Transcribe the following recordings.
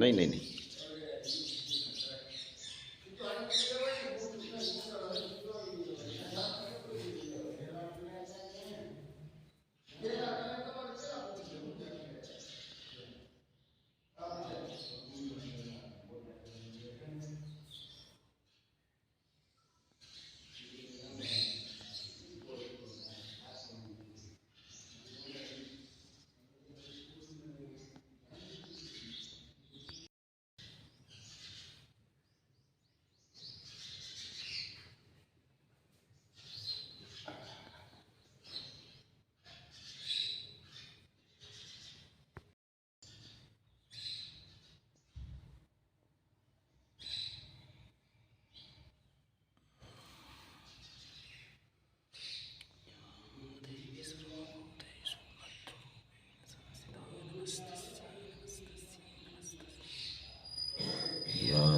नहीं नहीं नहीं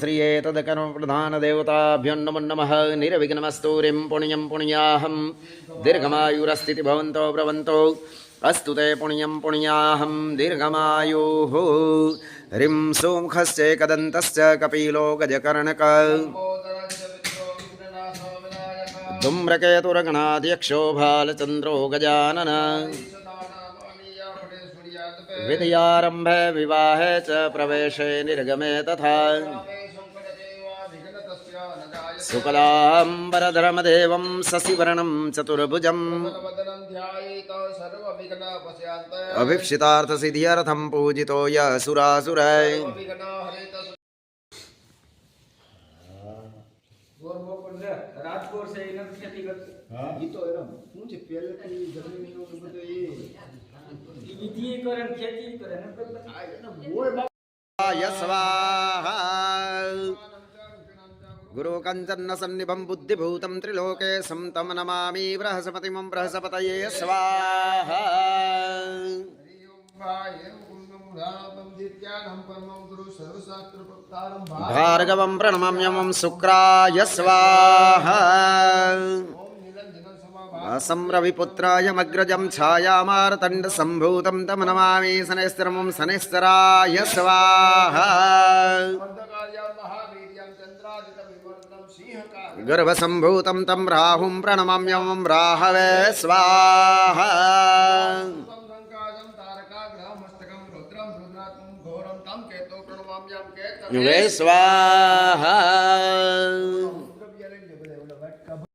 श्रियेतदकर्मप्रधानदेवताभ्योन्नमुन्नमः निरविघ्नमस्तूरिं पुण्यं पुण्याहं दीर्घमायुरस्थिति भवन्तो ब्रवन्तो अस्तु ते पुण्यं पुण्याहं दीर्घमायुः ह्रीं सोमुखश्चेकदन्तश्च कपिलो गजकर्णक धूम्रकेतुरगणाद्यक्षोभालचन्द्रो गजानन विधियारम्भे विवाहे च प्रवेशे निर्गमे तथा शुक्लाम्बरधरमदेवं शशिवर्णं चतुर्भुजम् अभिप्सितार्थसिद्ध्यर्थं पूजि यसुरासुराय राजकोर से हाँ। ये तो मुझे पहले जमीन तो ये खेती करन खेती करन बोल बाबा स्वाहा गुरु कंचन सन्निभम बुद्धिभूतम त्रिलोके समतम नमामि बृहस्पतिमं बृहस्पतये स्वाहा भार्गवं प्रणमाम्यमं शुक्राय स्वाहा వ్యాసం రవిపుత్రాయమగ్రజం ఛాయామారతండ సంభూతం తమనమామి శనేశ్వరమం శనేశ్వరాయ స్వాహ గర్భసంభూతం తం రాహుం ప్రణమామ్యం రాహవే స్వాహ వే స్వాహ